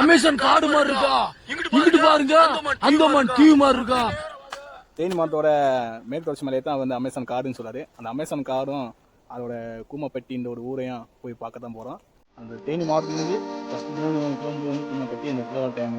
Amazon காடு மாதிரி இருக்கா? இங்கிட்டு பாருங்க. அந்தமான் தீவு மாதிரி இருக்கா? தேனி மாவட்டத்தோட மேற்கு தொடர்ச்சி மலையை தான் வந்து அமேசான் காடுன்னு சொல்றாரு. அந்த அமேசான் காடும் அதோட கூமப்பட்டின்ற ஒரு ஊரையும் போய் பார்க்க தான் போகிறோம் அந்த தேனி மாவட்டத்துலேருந்து ஃபஸ்ட் மூணு கிலோமீட்டர் வந்து கூமப்பட்டி அந்த கிலோ டைம்.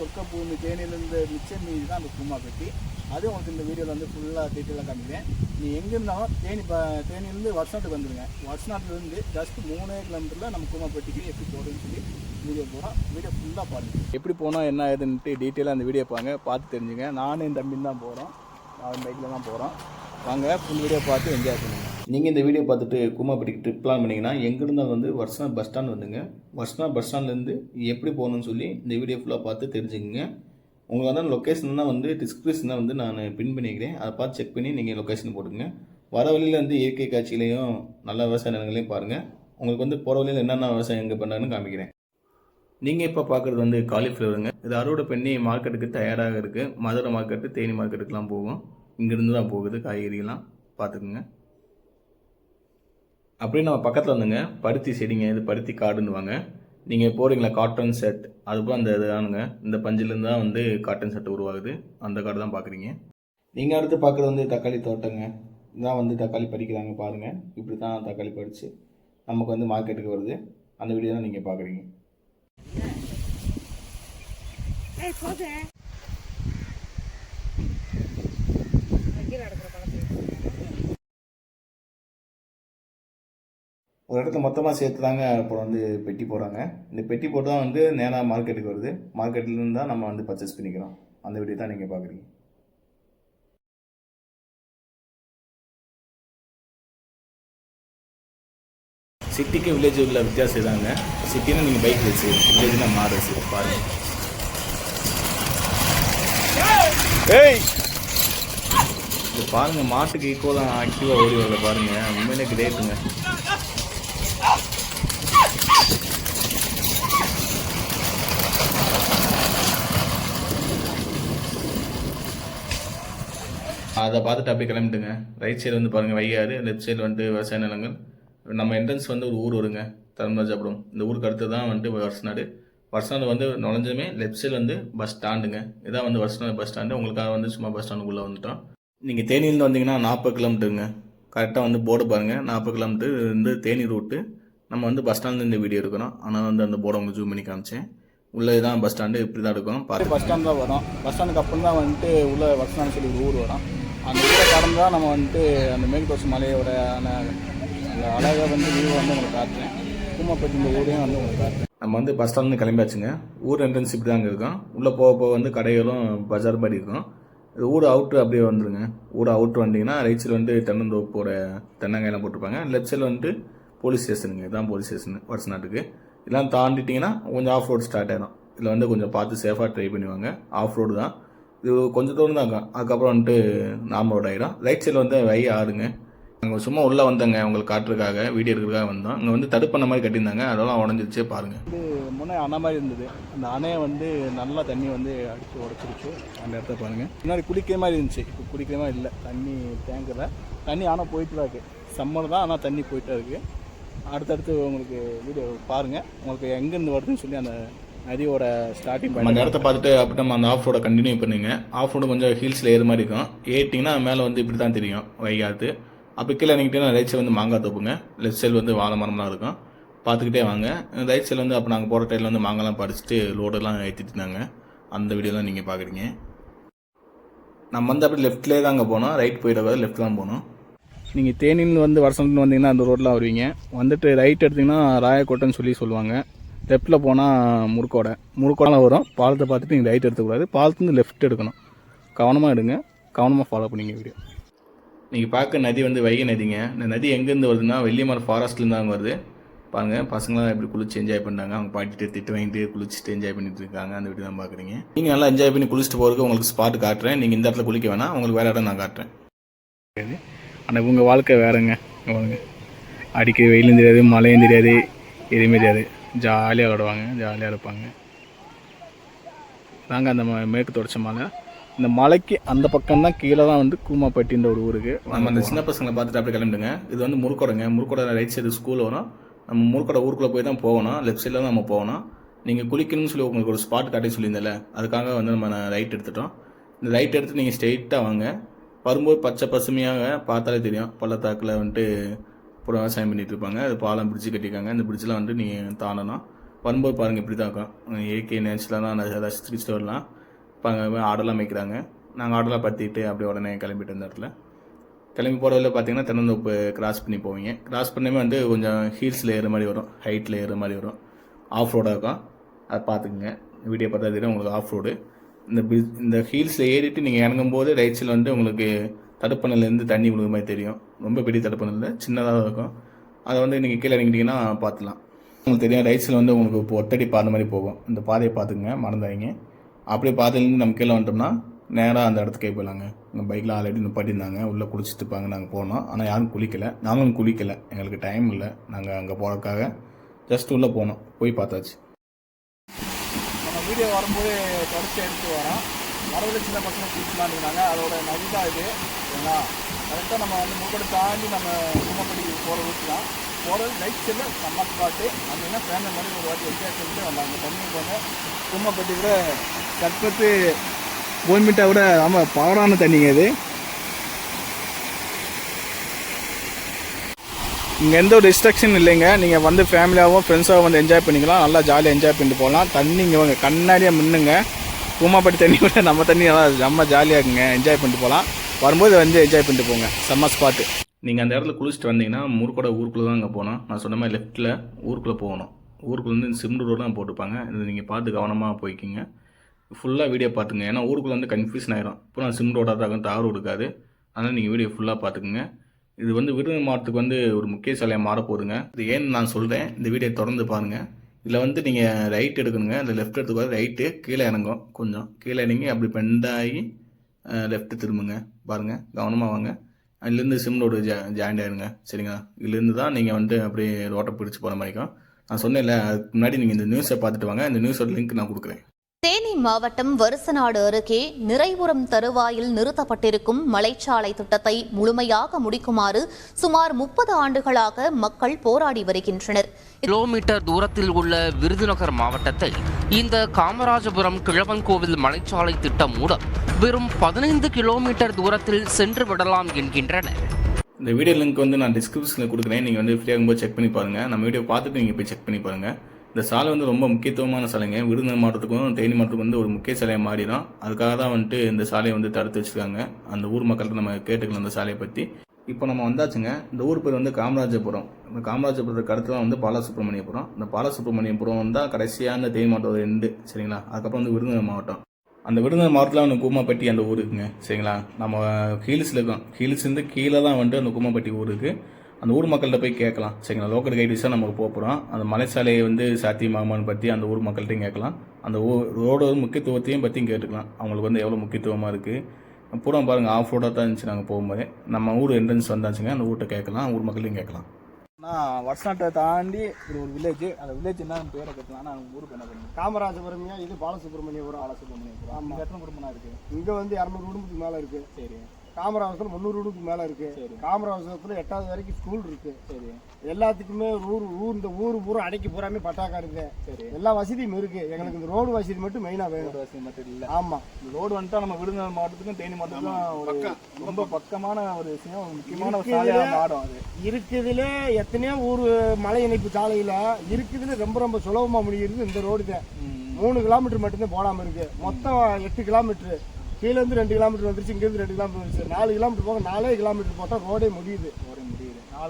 சொர்க்க பூமி தேனியிலேருந்து மிச்சம் மீதி தான் அந்த கூமாப்பட்டி அது உங்களுக்கு இந்த வீடியோவில் வந்து ஃபுல்லாக டீட்டெயிலாக காமிக்கிறேன். நீ எங்கே இருந்தாலும் தேனி ப தேனியிலேருந்து வருஷநாட்டுக்கு வந்துடுங்க வருஷநாட்டுலேருந்து ஜஸ்ட் மூணே கிலோமீட்டரில் நம்ம கூமாப்பட்டிக்கு எப்படி போகிறதுன்னு சொல்லி வீடியோ போகிறோம் வீடியோ ஃபுல்லாக பாருங்கள் எப்படி போனால் என்ன ஏதுன்ட்டு டீட்டெயிலாக அந்த வீடியோ பாருங்க. பார்த்து தெரிஞ்சுங்க. நானும் என் தம்பின்னு தான் போகிறோம் நான் பைக்கில் தான் போகிறோம் வாங்க ஃபுல் வீடியோ பார்த்து என்ஜாய் பண்ணுங்கள் நீங்கள் இந்த வீடியோ பார்த்துட்டு கூமாப்பட்டிக்கு ட்ரிப் பிளான் பண்ணிங்கன்னா எங்கேருந்து வந்து வர்ஷனா பஸ் ஸ்டாண்ட் வந்துங்க. வர்ஷனா பஸ் ஸ்டாண்ட்லேருந்து எப்படி போகணும்னு சொல்லி இந்த வீடியோ ஃபுல்லாக பார்த்து தெரிஞ்சுக்கங்க. உங்களுக்கு வந்து லொக்கேஷன் தான் வந்து டிஸ்கிரிப்ஷன் தான் வந்து நான் பின் பண்ணிக்கிறேன். அதை பார்த்து செக் பண்ணி நீங்கள் லொக்கேஷன் போட்டுங்க வர வழியில் வந்து இயற்கை காட்சிகளையும் நல்ல விவசாய நிலங்களையும் பாருங்கள் உங்களுக்கு வந்து போகிற வழியில் என்னென்ன விவசாயம் எங்கே பண்ணாங்கன்னு காமிக்கிறேன். நீங்கள் இப்போ பார்க்குறது வந்து காலிஃப்ளவருங்க இது அறுவடை பண்ணி மார்க்கெட்டுக்கு தயாராக இருக்குது மதுரை மார்க்கெட்டு தேனி மார்க்கெட்டுக்கெலாம் போகும். இங்கேருந்து தான் போகுது காய்கறிலாம் பார்த்துக்குங்க. அப்படியே நம்ம பக்கத்தில் வந்துங்க. பருத்தி செடிங்க இது பருத்தி காடுன்னுவாங்க. நீங்கள் போகிறீங்களா காட்டன் செட் அதுபோல் அந்த இதானுங்க. இந்த பஞ்சிலேருந்து தான் வந்து காட்டன் செட் உருவாகுது. அந்த காடு தான் பார்க்குறீங்க நீங்கள் அடுத்து பார்க்குறது வந்து தக்காளி தோட்டங்க. இதான் வந்து தக்காளி பறிக்கிறாங்க பாருங்கள் இப்படி தான் தக்காளி பறித்து நமக்கு வந்து மார்க்கெட்டுக்கு வருது. அந்த வீடியோ தான் நீங்கள் பார்க்குறீங்க ஒரு இடத்துல மொத்தமாக சேர்த்து தாங்க அப்புறம் வந்து பெட்டி போடுறாங்க. இந்த பெட்டி போட்டு தான் வந்து நேராக மார்க்கெட்டுக்கு வருது. மார்க்கெட்லேருந்து தான் நம்ம வந்து பர்ச்சேஸ் பண்ணிக்கிறோம். அந்த வீடியோ தான் நீங்கள் பார்க்குறீங்க சிட்டிக்கு வில்லேஜ் உள்ள வித்தியாசம் இதாங்க. சிட்டினா நீங்கள் பைக் வச்சு வில்லேஜ்னா மாடு வச்சு பாருங்கள் ஏய்! இது பாருங்க மாட்டுக்கு ஈக்குவலாக ஆக்டிவாக ஓடி வரல பாருங்க. உண்மையிலே கிரேட்டுங்க அதை பார்த்துட்டு அப்படியே கிளம்பிட்டுங்க. ரைட் சைடு வந்து பாருங்கள் வைகாறு லெஃப்ட் சைடு வந்துட்டு விவசாய நிலங்கள். நம்ம என்ட்ரன்ஸ் வந்து ஒரு ஊர் வருங்க தர்மராஜாபுரம். இந்த ஊருக்கு அடுத்து தான் வந்துட்டு வருஷநாடு வருஷநாடு வந்து நுழைஞ்சதுமே லெஃப்ட் சைடு வந்து பஸ் ஸ்டாண்டுங்க இதான் வந்து வருஷநாடு பஸ் ஸ்டாண்டு உங்களுக்காக வந்து சும்மா பஸ் ஸ்டாண்டுக்குள்ளே வந்துட்டோம். நீங்கள் தேனியிலேருந்து வந்தீங்கன்னா நாற்பது கிலோமீட்டருங்க. கரெக்டாக வந்து போர்டு பாருங்கள் நாற்பது கிலோமீட்டர் வந்து தேனி ரூட்டு நம்ம வந்து பஸ் ஸ்டாண்டில் இந்த வீடியோ எடுக்கிறோம். ஆனால் வந்து அந்த போர்டை உங்களுக்கு ஜூம் பண்ணி காமிச்சேன். உள்ளே தான் பஸ் ஸ்டாண்டு இப்படி தான் எடுக்கணும். பார்த்து பஸ் ஸ்டாண்ட் தான் வரும். பஸ் ஸ்டாண்டுக்கு அப்புறம் தான் வந்துட்டு உள்ளே பஸ் ஸ்டாண்ட் சொல்லி ஒரு ஊர் வரும். அந்த ஊரை கடந்து தான் நம்ம வந்துட்டு அந்த மேல்கோசு மலையோட அந்த அந்த அழகை வந்து வியூ வந்து உங்களுக்கு காட்டுறேன். கூமாப்பட்டி இந்த ஊரையும் வந்து உங்களுக்கு காட்டுறேன். நம்ம வந்து பஸ் ஸ்டாண்ட்லேருந்து கிளம்பியாச்சுங்க. ஊர் என்ட்ரன்ஸ் இப்படி தாங்க இருக்கும். உள்ளே போக போக வந்து கடைகளும் பஜார் மாதிரி இருக்கும். இது ஊர் அவுட்ரு அப்படியே வந்துருங்க. ஊர் அவுட்ரு வந்தீங்கன்னா ரைட் சைடு வந்து தென்னந்தோப்போட தென்னங்காயெல்லாம் போட்டிருப்பாங்க. லெஃப்ட் சைடில் வந்துட்டு போலீஸ் ஸ்டேஷனுங்க இதுதான் போலீஸ் ஸ்டேஷன் வருஷ நாட்டுக்கு இதெல்லாம் தாண்டிட்டிங்கன்னா கொஞ்சம் ஆஃப் ரோடு ஸ்டார்ட் ஆகிடும் இதில் வந்து கொஞ்சம் பார்த்து சேஃபாக ட்ரை பண்ணுவாங்க. ஆஃப் ரோடு தான். இது கொஞ்சம் தூரம் தான் அதுக்கப்புறம் வந்துட்டு நார்மல் ரோடு ஆகிடும் ரைட் சைடில் வந்து வை ஆறுங்க அங்கே சும்மா உள்ளே வந்தேங்க உங்களுக்கு காட்டுறதுக்காக வீடியோ எடுக்கிறதுக்காக வந்தோம். அங்கே வந்து தடுப்பண்ண மாதிரி கட்டியிருந்தாங்க. அதெல்லாம் உடஞ்சிருச்சே பாருங்கள் இது முன்னே அணை மாதிரி இருந்தது. அந்த அணையை வந்து நல்லா தண்ணி வந்து அடித்து உடச்சிருச்சு. அந்த இடத்த பாருங்கள் முன்னாடி குடிக்கிற மாதிரி இருந்துச்சு. இப்போ குடிக்கிற மாதிரி இல்லை. தண்ணி டேங்கரில் தண்ணி ஆனால் போயிட்டு தான் இருக்குது சம்மர் தான் ஆனால் தண்ணி போயிட்டு தான் இருக்குது அடுத்தடுத்து உங்களுக்கு வீடியோ பாருங்கள் உங்களுக்கு எங்கேருந்து வருதுன்னு சொல்லி அந்த நதியோட ஸ்டார்டிங் அந்த இடத்த பார்த்துட்டு அப்படி நம்ம அந்த ஆஃப் ரோட கண்டினியூ பண்ணுங்க. ஆஃப் ரோடு கொஞ்சம் ஹில்ஸில் ஏறு மாதிரி இருக்கும். ஏறிட்டிங்கன்னா மேலே வந்து இப்படி தான் தெரியும் வைகாத்து. அப்போ கீழே இறங்கிட்டீங்கன்னா ரைட் சைடு வந்து மாங்காய் தோப்புங்க. லெஃப்ட் சைடு வந்து வாழை மரம்லாம் இருக்கும். பார்த்துக்கிட்டே வாங்க. ரைட் சைடில் வந்து அப்போ நாங்கள் போகிற டைமில் வந்து மாங்கெல்லாம் பறிச்சுட்டு லோடெல்லாம் ஏற்றிட்டு இருந்தாங்க. அந்த வீடியோலாம் நீங்கள் பார்க்குறீங்க. நம்ம வந்து அப்படி லெஃப்ட்லேயே தாங்க போனோம். ரைட் போயிடக்கூடாது லெஃப்ட் தான் போனோம். நீங்கள் தேனியில் வந்து வருஷம்னு வந்தீங்கன்னா அந்த ரோட்டில் வருவீங்க. வந்துட்டு ரைட் எடுத்தீங்கன்னா ராயக்கோட்டைன்னு சொல்லி சொல்லுவாங்க. லெஃப்ட்டில் போனால் முறுக்கோடை. முறுக்கோடலாம் வரும். பாலத்தை பார்த்துட்டு நீங்கள் ரைட் எடுத்துக்கூடாது. பாலத்துலேருந்து லெஃப்ட் எடுக்கணும். கவனமாக எடுங்க. கவனமாக ஃபாலோ பண்ணிங்க வீடியோ நீங்கள் பார்க்க நதி வந்து வைகை நதிங்க. இந்த நதி எங்கேருந்து வருதுன்னா வெள்ளிமரம் ஃபாரஸ்ட்லேருந்து தாங்க வருது. பாருங்கள் பசங்களாம் எப்படி குளிச்சு என்ஜாய் பண்ணாங்க அவங்க பாட்டிட்டு திட்டு வாங்கிட்டு குளிச்சுட்டு என்ஜாய் பண்ணிட்டு இருக்காங்க. அந்த வீடியோ தான் பார்க்குறீங்க நீங்கள் நல்லா என்ஜாய் பண்ணி குளிச்சுட்டு போகிறதுக்கு உங்களுக்கு ஸ்பாட் காட்டுறேன். நீங்கள் இந்த இடத்துல குளிக்க வேணாம். உங்களுக்கு வேறு இடம் நான் காட்டுறேன். ஆனால் உங்கள் வாழ்க்கை வேறங்க. வாங்க அடிக்க வெயிலும் தெரியாது மழையும் தெரியாது எதுவுமே தெரியாது. ஜாலியாக விளாடுவாங்க ஜாலியாக இருப்பாங்க. தாங்க அந்த மேற்கு தொடர்ச்சி மலை. இந்த மலைக்கு அந்த பக்கம் தான் கீழே தான் வந்து கூமாப்பட்டின்ற ஒரு ஊருக்கு. நம்ம அந்த சின்ன பசங்களை பார்த்துட்டு அப்படியே கிளம்பிடுங்க. இது வந்து முறுக்கோடைங்க. முறுக்கோடை ரைட் சைடு ஸ்கூல் வரும். நம்ம முறுக்கோடை ஊருக்குள்ளே போய் தான் போகணும். லெஃப்ட் சைடில் தான் நம்ம போகணும். நீங்கள் குளிக்கணும்னு சொல்லி உங்களுக்கு ஒரு ஸ்பாட் காட்டி சொல்லியிருந்தேன்ல அதுக்காக வந்து நம்ம ரைட் எடுத்துட்டோம். இந்த ரைட் எடுத்து நீங்கள் ஸ்ட்ரெயிட்டாக வாங்க. வரும்போது பச்சை பசுமையாக பார்த்தாலே தெரியும். பள்ளத்தாக்கில் வந்துட்டு அப்புறம் விவசாயம் பண்ணிட்டு இருப்பாங்க அது பாலம் பிரிட்ஜு கட்டியிருக்காங்க. அந்த பிரிட்ஜெலாம் வந்து நீங்கள் தாண்டணும். வரும்போது பாருங்கள் இப்படி தான் இருக்கும் இயற்கை நேச்சுரலாக தான் அதை ரசிச்சுட்டு வரலாம் இப்போ ஆடெல்லாம் மேய்க்கிறாங்க. நாங்கள் ஆடெல்லாம் பற்றிட்டு அப்படியே உடனே கிளம்பிட்டு இருந்த இடத்துல. கிளம்பி போகிறதுல பார்த்தீங்கன்னா தென்னந்தோப்பு கிராஸ் பண்ணி போவீங்க. கிராஸ் பண்ணவே வந்து கொஞ்சம் ஹீல்ஸில் ஏற மாதிரி வரும். ஹைட்டில் ஏறுற மாதிரி வரும். ஆஃப் ரோடாக இருக்கும். அதை பார்த்துக்குங்க. வீடியோ பார்த்தா தெரியும் உங்களுக்கு ஆஃப் ரோடு இந்த பிரிட்ஜ் இந்த ஹீல்ஸில் ஏறிட்டு நீங்கள் இறங்கும்போது ரைட்ஸில் ரைட் சைடில் வந்து உங்களுக்கு தடுப்பணையிலேருந்து தண்ணி விழுகிற மாதிரி தெரியும். ரொம்ப பெரிய தடுப்பணை இல்லை. சின்னதாக இருக்கும். அதை வந்து நீங்கள் கீழே இறங்கிட்டிங்கன்னா பார்த்துலாம். உங்களுக்கு தெரியும் ரைட் சைடில் வந்து உங்களுக்கு இப்போ ஒத்தடி பாதை மாதிரி போகும். இந்த பாதையை பார்த்துக்குங்க மறந்தாங்க அப்படியே பாதையிலேருந்து நம்ம கீழே வந்துட்டோம்னா நேராக அந்த இடத்துக்கே போயிடலாங்க எங்கள் பைக்கில் ஆல்ரெடி நிப்பாட்டியிருந்தாங்க. உள்ளே குளிச்சுட்டு இருப்பாங்க நாங்கள் போனோம். ஆனால் யாரும் குளிக்கலை. நாங்களும் குளிக்கலை. எங்களுக்கு டைம் இல்லை. நாங்கள் அங்கே போகிறதுக்காக ஜஸ்ட் உள்ளே போனோம். போய் பார்த்தாச்சு. நம்ம வீடியோ வரும்போது தொடர்ச்சி எடுத்து வரோம். வரவில் சின்ன பசங்க அதோட நதி தான் இது. ஏன்னா கரெக்டாக நம்ம வந்து முகடு தாண்டி நம்ம சும்மப்படி போகிற ரூட் தான். போகிறது ரைட் சைடில் செம்ம ஸ்பாட்டு என்ன ஃபேமிலி மாதிரி ஒரு வாட்டி என்ஜாய் பண்ணிட்டு வந்தாங்க. தண்ணி போங்க சும்மப்பட்டி கூட சர்பத்து போன்மிட்டா விட ஆமாம் பவரான தண்ணிங்க அது. இங்கே எந்த ஒரு டிஸ்ட்ரக்ஷன் இல்லைங்க. நீங்கள் வந்து ஃபேமிலியாகவும் ஃப்ரெண்ட்ஸாகவும் வந்து என்ஜாய் பண்ணிக்கலாம். நல்லா ஜாலியாக என்ஜாய் பண்ணிட்டு போகலாம். தண்ணி இங்கே வாங்க கண்ணாடியாக மின்னுங்க. பூமாப்பட்டி தண்ணி விட நம்ம தண்ணி நல்லா செம்ம ஜாலியாக இருக்குங்க. என்ஜாய் பண்ணிட்டு போகலாம். வரும்போது வந்து என்ஜாய் பண்ணிட்டு போங்க. செம்ம ஸ்பாட்டு நீங்கள் அந்த இடத்துல குளிச்சுட்டு வந்தீங்கன்னா முறுக்கோட ஊருக்குள்ளே தான் அங்கே போனோம் நான் சொன்ன மாதிரி லெஃப்ட்டில் ஊருக்குள்ளே போகணும். ஊருக்குள்ள வந்து சிம்டு ரோடு தான் போட்டிருப்பாங்க. இது நீங்கள் பார்த்து கவனமாக போய்க்கிங்க. ஃபுல்லாக வீடியோ பார்த்துங்க ஏன்னா ஊருக்குள்ளே வந்து கன்ஃபியூஷன் ஆயிரும். இப்போ நான் சிம் ரோடாக தான் இருக்கும் தார் இருக்காது. அதனால் நீங்கள் வீடியோ ஃபுல்லாக பார்த்துக்குங்க. இது வந்து விருதுநகர் மாவட்டத்துக்கு வந்து ஒரு முக்கிய சிலையாக மாறப்போகுதுங்க இது ஏன்னு நான் சொல்கிறேன் இந்த வீடியோ தொடர்ந்து பாருங்கள் இதில் வந்து நீங்கள் ரைட் எடுக்கணுங்க. அந்த லெஃப்ட் எடுத்துக்கூடாது ரைட்டு கீழே இறங்கும். கொஞ்சம் கீழே இறங்கி அப்படி பெண்டாகி லெஃப்ட்டு திரும்புங்க. பாருங்கள் கவனமாக வாங்க. அதுலேருந்து சிம் ரோடு ஜா ஜாயிண்ட் ஆயிருங்க. சரிங்களா? இதுலேருந்து தான் நீங்கள் வந்துட்டு அப்படியே ரோட்டை பிடிச்சி போகிற மாதிரி இருக்கும் நான் சொன்னேன்ல அதுக்கு முன்னாடி நீங்கள் இந்த நியூஸை பார்த்துட்டு வாங்க. இந்த நியூஸோட லிங்க் நான் கொடுக்குறேன். தேனி மாவட்டம் வருசநாடு அருகே நிறைவுறம் தருவாயில் நிறுத்தப்பட்டிருக்கும் மலைச்சாலை திட்டத்தை முழுமையாக முடிக்குமாறு சுமார் முப்பது ஆண்டுகளாக மக்கள் போராடி வருகின்றனர். கிலோமீட்டர் தூரத்தில் உள்ள விருதுநகர் மாவட்டத்தை இந்த காமராஜபுரம் கிழவன்கோவில் மலைச்சாலை திட்டம் மூலம் வெறும் பதினைந்து கிலோமீட்டர் தூரத்தில் சென்று விடலாம் என்கின்றனர். இந்த வீடியோ லிங்க் வந்து நான் டிஸ்கிரிப்ஷனில் கொடுக்குறேன். நீங்கள் வந்து ஃப்ரீயாக போது செக் பண்ணி பாருங்கள் நம்ம வீடியோ பார்த்துட்டு நீங்கள் போய் செக் பண்ணி பாருங்கள் இந்த சாலை வந்து ரொம்ப முக்கியத்துவமான சாலைங்க. விருதுநகர் மாவட்டத்துக்கும் தேனி மாவட்டத்துக்கும் வந்து ஒரு முக்கிய சாலையாக மாறிடும். அதுக்காக தான் வந்துட்டு இந்த சாலையை வந்து தடுத்து வச்சுருக்காங்க. அந்த ஊர் மக்கள்கிட்ட நம்ம கேட்டுக்கலாம் அந்த சாலையை பற்றி இப்போ நம்ம வந்தாச்சுங்க. இந்த ஊர் பேர் வந்து காமராஜபுரம். இந்த காமராஜபுரத்துக்கு அடுத்து தான் வந்து பாலசுப்ரமணியபுரம். இந்த பாலசுப்ரமணியபுரம் வந்தால் கடைசியாக தேனி மாவட்டம் ஒரு சரிங்களா? அதுக்கப்புறம் வந்து விருதுநகர் மாவட்டம். அந்த விருதுநகர் மாவட்டத்தில் வந்து கூமாப்பட்டி அந்த ஊர் இருக்குங்க சரிங்களா? நம்ம ஹீல்ஸில் இருக்கோம். ஹீல்ஸ்லேருந்து கீழே தான் வந்துட்டு அந்த கூமாப்பட்டி ஊர் இருக்குது அந்த ஊர் மக்கள்கிட்ட போய் கேட்கலாம். சரிங்களா? லோக்கல் கைடிஸாக நமக்கு போக போகிறோம் அந்த மலைச்சாலையை வந்து சாத்தியமாமான்னு பற்றி அந்த ஊர் மக்கள்கிட்டையும் கேட்கலாம். அந்த ஊ ரோடோட முக்கியத்துவத்தையும் பற்றியும் கேட்டுக்கலாம். அவங்களுக்கு வந்து எவ்வளோ முக்கியத்துவமாக இருக்குது பூரா பாருங்கள் ஆஃப் ரோடாக தான் இருந்துச்சு நாங்கள் போகும்போது. நம்ம ஊர் என்ட்ரன்ஸ் வந்தாச்சுங்க. அந்த ஊர்கிட்ட கேட்கலாம். ஊர் மக்களையும் கேட்கலாம். நான் வருஷநாட்டை தாண்டி இது ஒரு வில்லேஜ் அந்த வில்லேஜ் என்ன பேரை கட்டலாம் நான் ஊருக்கு என்ன பண்ணுவேன் காமராஜபுரம்யா? இது பாலசுப்ரமணியபுரம் பாலசுப்ரமணியபுரம் ஆமா. இங்கே எத்தனை குடும்பம் இருக்குது இங்க வந்து இரநூறு குடும்பத்துக்கு மேல இருக்கு. சரி. காமராஜத்தில் முந்நூறு வீடுக்கு மேலே இருக்கு. சரி. காமராஜத்தில் எட்டாவது வரைக்கும் ஸ்கூல் இருக்கு. சரி. எல்லாத்துக்குமே ஊர் ஊர் இந்த ஊர் பூரா அடைக்கி பூராமே பட்டாக்கா இருக்கு. சரி. எல்லா வசதியும் இருக்கு. எங்களுக்கு இந்த ரோடு வசதி மட்டும் மெயினாக வேணும். வசதி மட்டும் இல்ல. ஆமா. இந்த ரோடு வந்துட்டா நம்ம விருதுநகர் மாவட்டத்துக்கும் தேனி மாவட்டத்துக்கும் ரொம்ப பக்கமான ஒரு விஷயம். முக்கியமான ஒரு இருக்குதுல- சாலையா மாறும் அது. இருக்குதுல எத்தனையோ ஊர் மலை இணைப்பு சாலையில இருக்குதுல ரொம்ப ரொம்ப சுலபமா முடிகிறது இந்த ரோடு தான். மூணு கிலோமீட்டர் மட்டும்தான் போடாம இருக்கு. மொத்தம் எட்டு கிலோமீட்டர் கீழ இருந்து ரெண்டு கிலோமீட்டர் வந்துருச்சு இங்க இருந்து ரெண்டு கிலோமீட்டர் வந்துருச்சு. நாலு கிலோமீட்டர் போக நாலே கிலோமீட்டர் போட்டா ரோடே முடியுது.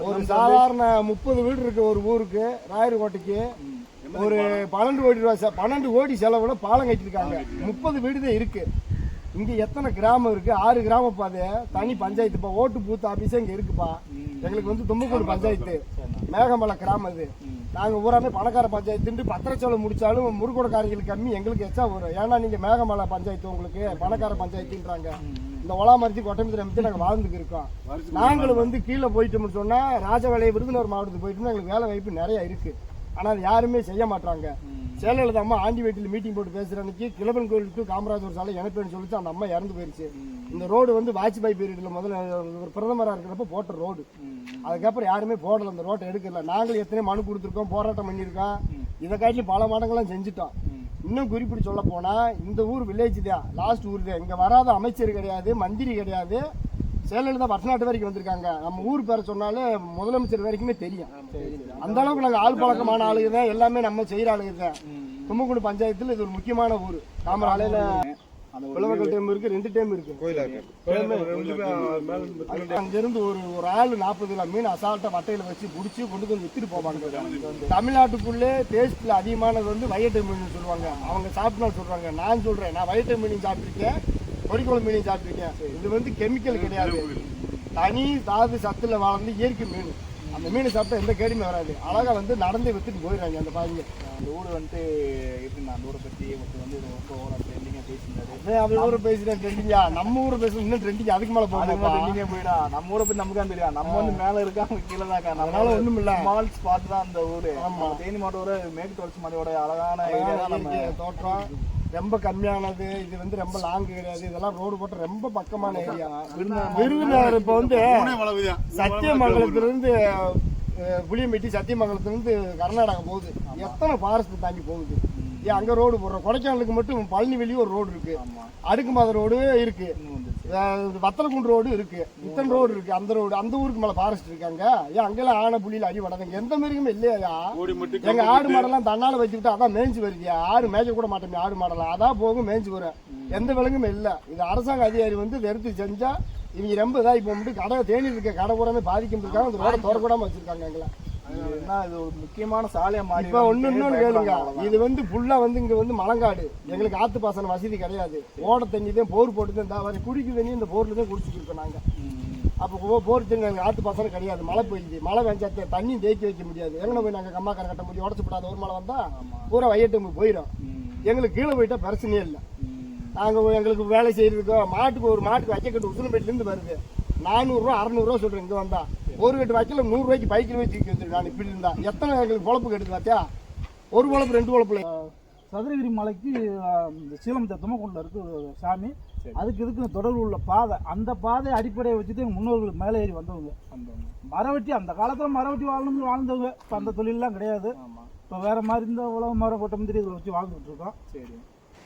ஒரு முடியுது சாதாரண முப்பது வீடு இருக்கு ஒரு ஊருக்கு ராயர்கோட்டைக்கு. ஒரு பன்னெண்டு கோடி ரூபா செ- பன்னெண்டு கோடி செலவுல பாலம் கட்டியிருக்காங்க. முப்பது வீடு தான் இருக்கு. இங்க எத்தனை கிராமம் இருக்கு? ஆறு கிராம பாதை தனி பஞ்சாயத்துப்பா. ஓட்டு பூத் ஆபீஸே இங்க இருக்குப்பா. எங்களுக்கு வந்து தும்பக்கூடு பஞ்சாயத்து. மேகமலை கிராமம் இது நாங்கள் ஊராமே பணக்கார பஞ்சாயத்துட்டு பத்திரச்சோலை முடித்தாலும் முருகோடக்காரிகள் கம்மி எங்களுக்கு எச்சா வரும் ஏன்னா நீங்கள் மேகமலை பஞ்சாயத்து உங்களுக்கு பணக்கார பஞ்சாயத்துன்றாங்க. இந்த ஒலாமரிச்சி கொட்டமித்திர அமைச்சு நாங்கள் வாழ்ந்துக்கு இருக்கோம். நாங்களும் வந்து கீழே போயிட்டோம்னு சொன்னால் ராஜவேலையை விருதுநகர் மாவட்டத்துக்கு போயிட்டோம்னா எங்களுக்கு வேலை வாய்ப்பு நிறையா இருக்குது ஆனால் அது யாருமே செய்ய மாட்டாங்க ஜெயலலிதா அம்மா ஆண்டி வீட்டில் மீட்டிங் போட்டு பேசுகிற அன்னைக்கு கிழவன் கோயிலுக்கு காமராஜர் சாலை எனப்பேன்னு சொல்லிட்டு அந்த அம்மா இறந்து போயிருச்சு. இந்த ரோடு வந்து வாஜ்பாய் பீரியடில் முதல்ல ஒரு பிரதமராக இருக்கிறப்ப போட்ட ரோடு அதுக்கப்புறம் யாருமே போடல அந்த ரோட்டை எடுக்கல. நாங்களும் எத்தனை மனு கொடுத்துருக்கோம் போராட்டம் பண்ணியிருக்கோம். இதை காட்டிலும் பல மடங்கள்லாம் செஞ்சுட்டோம். இன்னும் குறிப்பிட்டு சொல்ல போனா இந்த ஊர் வில்லேஜ் தான் லாஸ்ட் ஊர் தான். இங்க வராத அமைச்சர் கிடையாது மந்திரி கிடையாது. ஜெயலலிதா வடநாட்டு வரைக்கும் வந்திருக்காங்க. நம்ம ஊர் பேரை சொன்னாலே முதலமைச்சர் வரைக்குமே தெரியும். அந்த அளவுக்கு நாங்க ஆள் பழக்கமான ஆளுங்க தான் எல்லாமே நம்ம செய்யற ஆளுங்க தான். தும்மக்குடி பஞ்சாயத்துல இது ஒரு முக்கியமான ஊர். ஒரு பிளவக்கல் டைம் இருக்கு ரெண்டு டைம் இருக்கு. அங்க இருந்து ஒரு ஒரு ஆள் நாற்பது கிலோ மீன் அசால்ட்டா வட்டையில வச்சு புடிச்சு கொண்டு வந்து வித்துட்டு போவாங்க. தமிழ்நாட்டுக்குள்ளே டேஸ்ட்ல அதிகமானது வந்து வயட்டு மீன் சொல்லுவாங்க. அவங்க சாப்பிட்டா சொல்றாங்க. நான் சொல்றேன். நான் வயட்டு மீன் சாப்பிட்டிருக்கேன். பொறிக்குளம் மீன் சாப்பிட்டிருக்கேன். இது வந்து கெமிக்கல் கிடையாது. தனி தாது சத்துல வாழ்ந்து இயற்கை மீன். அந்த மீன் சாப்பிட்டா எந்த கேடுமே வராது. அழகா வந்து நடந்து வித்துட்டு போயிடுறாங்க அந்த பாருங்க அந்த ஊர் வந்துட்டு எப்படி நான் அந்த ஊரை பத்தி ஒருத்தர் வந்து ரொம்ப அதே அவர் ஊரை பேசுறேன் ட்ரெண்டிங்கா நம்ம ஊரை பேசுறது இன்னும் ட்ரெண்டிங் அதுக்கு மேல போகுமா ட்ரெண்டிங்கே போயிடா. நம்ம ஊரை பத்தி நமக்கு தெரியும். நம்ம வந்து மேல இருக்கா அவங்க கீழே தான் அதனால ஒண்ணுமில்ல. ஸ்மால் ஸ்பாட் தான் அந்த ஊரு. நம்ம தேனி மாவட்டம் மேற்கு தொடர்ச்சி மலையோட அழகான ஏரியா தான் நம்ம தோற்றம். ரொம்ப கம்மியானது. இது வந்து ரொம்ப லாங் கிடையாது இதெல்லாம் ரோடு போட்ட ரொம்ப பக்கமான ஏரியா விருதுநகர் இப்ப வந்து சத்தியமங்கலத்துல இருந்து அஹ், புளியம்பட்டி சத்தியமங்கலத்துல இருந்து கர்நாடகா போகுது. எத்தனை ஃபாரஸ்ட் தாண்டி போகுது? ஏன் அங்க ரோடு போடுறோம் கொடைக்கானலுக்கு மட்டும் பழனி வெளியே ஒரு ரோடு இருக்கு. அடுக்குமாத ரோடு இருக்கு. வத்தலக்குண்டு ரோடு இருக்கு. இத்தனை ரோடு இருக்கு. அந்த ரோடு அந்த ஊருக்கு மேல ஃபாரஸ்ட் இருக்காங்க ஏன் அங்கெல்லாம் ஆன புள்ளியில அடி வடாதுங்க எந்த மிருகமும் இல்லையா எங்க ஆடு மாடெல்லாம் தன்னால வச்சுக்கிட்டு அதான் மேய்ஞ்சு வருதியா ஆடு மேய்க்க கூட மாட்டோம் ஆடு மாடெல்லாம். அதான் போகும் மேய்ஞ்சு வரும் எந்த விலங்குமே இல்ல. இது அரசாங்க அதிகாரி வந்து எடுத்து செஞ்சா இவங்க ரொம்ப இதா இப்போ கடை தேனியில் இருக்க கடை பூராமே பாதிக்கும் இருக்காங்க அந்த ரோட திறக்கூடாம வச்சிருக்காங்க எங்களை. இது என்ன இது ஒரு முக்கியமான சாலையா மாறி இப்ப வந்துட்டு இன்னொன்னு கேளுங்க. இது வந்து ஃபுல்லா வந்து இங்க வந்து மலங்காடு. எங்களுக்கு ஆத்து பாசன வசதி கிடையாது. ஓட தண்ணி தான் போர் போட்டு தான் வரை குடிக்க தண்ணி இந்த போர்ல தான் குடிச்சிட்டு இருக்கோம் நாங்க. அப்போ போர் தண்ணி எங்களுக்கு ஆத்து பாசனம் கிடையாது. மழை பெய்யுது. மழை வெஞ்சா தே- தண்ணி தேக்கி வைக்க முடியாது. எங்கே போய் நாங்க கம்மா கரை கட்ட முடியும் உடச்சு விடாத ஒரு மழை வந்தா பூரா வையட்டு போயிடும் எங்களுக்கு கீழே போயிட்டா பிரச்சனையே இல்லை. நாங்க எங்களுக்கு வேலை செய்யறதுக்கோ மாட்டுக்கு ஒரு மாட்டுக்கு வைக்க கட்டு உசுலம்பேட்டில இருந்து வருது. நானூறுரூவா அறநூறுவா சொல்றேன் இங்க வந்தா. ஒரு கட்டு வைக்கல நூறு ரூபாய்க்கு பைக்கில் வச்சு நான் இப்படி இருந்தா. எத்தனை எங்களுக்கு பொழப்பு கெடுத்து பார்த்தியா ஒரு பொழப்பு ரெண்டு பொழப்புல சதுரகிரி மலைக்கு இந்த சீலம் தும்மக்குண்டில் இருக்கு ஒரு சாமி. அதுக்கு இதுக்கு தொடர்பு உள்ள பாதை. அந்த பாதை அடிப்படையை வச்சுட்டு எங்கள் முன்னோர்கள் மேலே ஏறி வந்தவங்க. மரவெட்டி அந்த காலத்தில் மரவெட்டி வாழணும்னு வாழ்ந்தவங்க. இப்போ அந்த தொழிலெலாம் கிடையாது. இப்போ வேற மாதிரி இந்த உழவு மரம் கொட்ட முந்திரி இதில் வச்சு வாழ்ந்துட்டு இருக்கோம். சரி.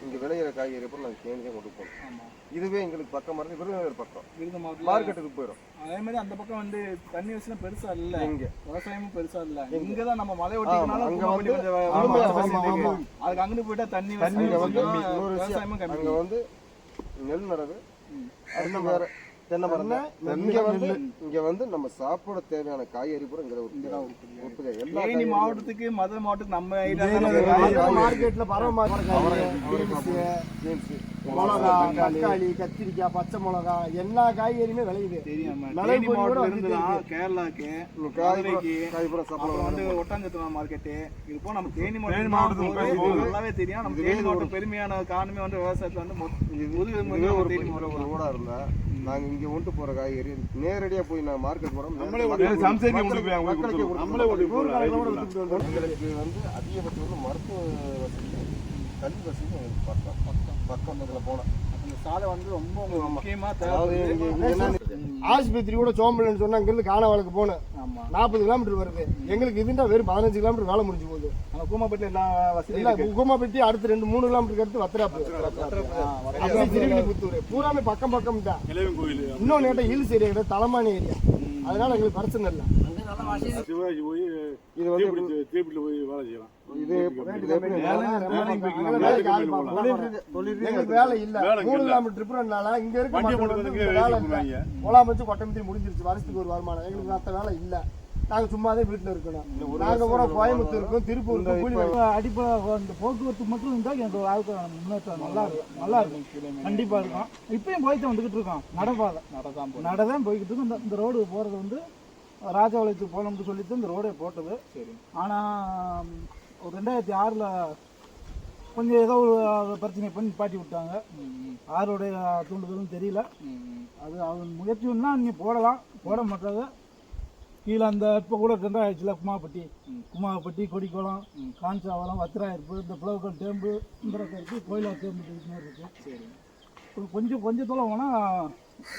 இங்க விளையிற காய்கறி அப்புறம் நாங்கள் தேனியே கொண்டு போகணும். இதுவே எங்களுக்கு பக்கம் இருந்து விருதுநகர் பக்கம். விருது மார்க்கெட்டுக்கு போயிடும் அதே மாதிரி அந்த பக்கம் வந்து தண்ணி வசதிலாம் பெருசா இல்ல. இங்க. விவசாயமும் பெருசா இல்ல. இங்கதான் நம்ம மலை ஒட்டிக்கனால அங்க அங்க வந்து-. அதுக்கு அங்கிட்டு போயிட்டா தண்ணி இங்க வசதி விவசாயமும் கம்மி. அங்க வந்து நெல் நடவு அடுத்து வேற தென்னை மரம். இங்க வந்து இங்க வந்து நம்ம சாப்பிட தேவையான காய்கறி பூரா இங்க தேனி மாவட்டத்துக்கு மதுரை மாவட்டத்துக்கு நம்ம. மார்க்கெட்ல பறவை மார்க்கெட் மிளகா தக்காளி கத்திரிக்காய் பச்சை மிளகா எல்லா காய்கறியுமே விளையுது. கேரளாக்கு இங்க காய் பூரா- மதுரைக்கு காய் பூரா சப்ளை அப்புறம் வந்து. ஒட்டஞ்சத்திரம் மார்க்கெட்டு இது போல நம்ம தேனி மாவட்டம் நல்லாவே தெரியும். நம்ம தேனி ஒரு- மாவட்டம் பெருமையான காரணமே வந்து விவசாயத்துல வந்து ஒரு தேனி ஒரு ஊடா இருந்தா நாங்க இங்க ஒன்று போற காய்கறி நேரடியா போய் நான் மார்க்கெட் போறோம். நம்மளே. எங்களுக்கு வந்து அதிகபட்சம் வந்து மருத்துவ வசதி கல்வி வசதி எங்களுக்கு பக்கம் இதில் போனோம். அந்த சாலை வந்து ரொம்ப உங்களுக்கு முக்கியமா அதாவது தேவைப்படுது இங்க இங்க என்ன ஆஸ்பத்திரி கூட சோம்பலன்னு சொன்னா இங்கிருந்து காணவாளுக்கு போகணும் ஆமா. நாற்பது கிலோமீட்டர் வருது. எங்களுக்கு இதுண்டா வெறும் பதினஞ்சு கிலோமீட்டர் வேலை முடிஞ்சு போகுது. அந்த கூமாப்பேட்டில் எல்லா இல்ல. குகமாப்பட்டி அடுத்து ரெண்டு மூணு கிலோமீட்டருக்கு அடுத்து வத்திராப்பு. திருவிழிபுத்தூர் பூராமே பக்கம் பக்கம் தான். இன்னொன்னு கேட்டா ஹில்ஸ் ஏரியா கிடையாது தலைமானி ஏரியா. அதனால எங்களுக்கு பிரச்சனை இல்லை. சிவாஜி போய் இது வந்து போய் வேலை செய்யலாம். இந்த முடிஞ்சிருச்சு. வருஷத்துக்கு ஒரு வருமானம். எங்களுக்கு வேலை இல்ல. நாங்க சும்மாதான் வீட்டுல இருக்கணும். நாங்க கூட கோயம்புத்தூர் இருக்கோம் திருப்பூர் இருக்கோம் கூலி வேலை. அடிப்படை அந்த போக்குவரத்து மட்டும் இருந்தால் எங்க வாழ்க்கை முன்னேற்றம் நல்லா இருக்கும். நல்லா இருக்கும். கண்டிப்பா இருக்கும். இப்பயும் போயிட்டு வந்துகிட்டு இருக்கோம். நடப்பாதை. நடதான். நடதான் போய்கிட்டு இருக்கும். இந்த- இந்த ரோடு போறது வந்து ராஜபாளையத்துக்கு போகணும்னு சொல்லிட்டு இந்த ரோடே போட்டது. சரி. ஆனா ஒரு ரெண்டாயிரத்தி ஆறுல கொஞ்சம் ஏதோ ஒரு பிரச்சனை பண்ணி பாட்டி விட்டாங்க. யாருடைய தூண்டுதலும் தெரியல. அது அவன் முயற்சின்னா நீ போடலாம். போட மாட்டாங்க கீழே அந்த இப்போ கூட ரெண்டா ஆயிடுச்சுல குமாப்பட்டி குமாப்பட்டி கொடிக்குளம் காஞ்சாவளம் வத்திராயிருப்பு இந்த புலவுக்கல் டேம்பு இருக்கு கோயிலா டேம்பு மாதிரி இருக்கு. சரி. ஒரு கொஞ்சம் கொஞ்சம் போனால்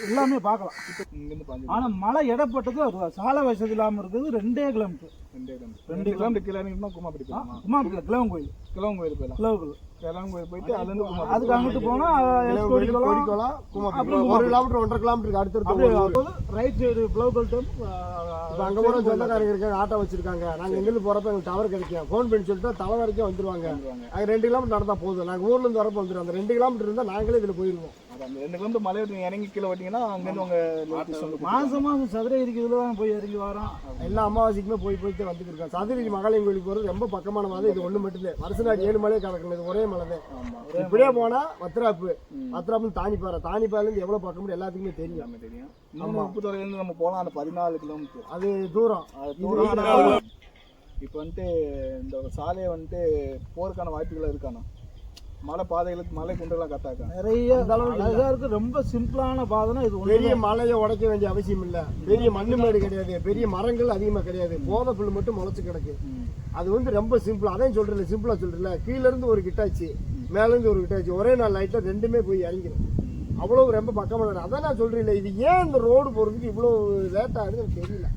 எல்லாமே பார்க்கலாம். இங்கிருந்து ஆனால் மழை இடப்பட்டது ஒரு சாலை வசதி இல்லாமல் இருக்குது. ரெண்டே கிலோமீட்டர். ரெண்டே கிலோமீட்டர். ரெண்டு கிலோமீட்டர். கூமாப்பேட்டி ஆ, போகலாம் குமாப்பட்டில் கிளவன் கோயில். கிழவன் கோயில் போயிடலாம். கிளவுக்குள் கிழவன் கோயில் போயிட்டு அதுலேருந்து அதுக்கு அங்கிட்டு போனால் கிளவு கோயில், குமாப்பட்டி. ஒரு கிலோமீட்டர் ஒன்றரை கிலோமீட்டருக்கு ஊரு. ரைட் சைடு பிளவுக்கல் டேம் இப்ப அங்க போற சொந்தக்காரங்க இருக்காங்க ஆட்டோ வச்சிருக்காங்க. நாங்க எங்கிருந்து போறப்ப எங்களுக்கு டவர் கிடைக்கும். ஃபோன் பண்ணி சொல்லிட்டு தலை வரைக்கும் வந்துருவாங்க. அங்க ரெண்டு கிலோமீட்டர் நடந்தா போதும். நாங்க ஊர்ல இருந்து வரப்ப வந்துடும் அந்த ரெண்டு கிலோமீட்டர் இருந்தா நாங்களே இதுல போயிருவோம். அது அந்த ரெண்டு கிலோமீட்டர் மலை விட்டு இறங்கி கீழே ஓட்டிங்கன்னா அங்கேருந்து உங்க லொகேஷன் வந்து மாசம் மாசம் சதுர இருக்கிறதுல தான் போய் இறங்கி வரோம். எல்லா அமாவாசைக்குமே போய் போயிட்டு வந்துட்டு இருக்கோம். சதுரகிரி மகாலயம் கோயிலுக்கு போறது ரொம்ப பக்கமான மலை இது ஒண்ணு மட்டும் தான் வருஷம் ஏழு மலையே கிடக்கணும் இது ஒரே மலை தான். இப்படியே போனா வத்திராப்பு வத்திராப்பு தானிப்பாறை தானிப்பாறையில இருந்து எவ்வளவு பக்கம் எல்லாத்துக்குமே தெரியும். தெரியும். இன்னொன்று உப்புத்துறையிலேருந்து நம்ம போகலாம் அந்த பதினாலு கிலோமீட்டர். அது தூரம். இப்போ வந்துட்டு இந்த சாலையை வந்துட்டு போறதுக்கான வாய்ப்புகள் இருக்காண்ணா? மலை பாதைகளுக்கு மலை குன்றெல்லாம் கட்டாக்கா நிறைய அழகா இருக்கு. ரொம்ப சிம்பிளான பாதைனா இது பெரிய மலையை உடைக்க வேண்டிய அவசியம் இல்ல. பெரிய மண்ணு மேடு கிடையாது. பெரிய மரங்கள் அதிகமா கிடையாது. போதை புல்லு மட்டும் முளைச்சு கிடக்கு. அது வந்து ரொம்ப சிம்பிள் அதையும் சொல்றேன் சிம்பிளா சொல்றேன்ல. கீழ இருந்து ஒரு கிட்டாச்சு மேல இருந்து ஒரு கிட்டாச்சு. ஒரே நாள் லைட்டா ரெண்டுமே போய் இறங்கிடும் அவ்வளவு ரொம்ப பக்கமான இடம். அதான் நான் சொல்றேன் இது ஏன் இந்த ரோடு போறதுக்கு இவ்வளவு லேட் ஆகுதுன்னு எனக்கு தெரியல.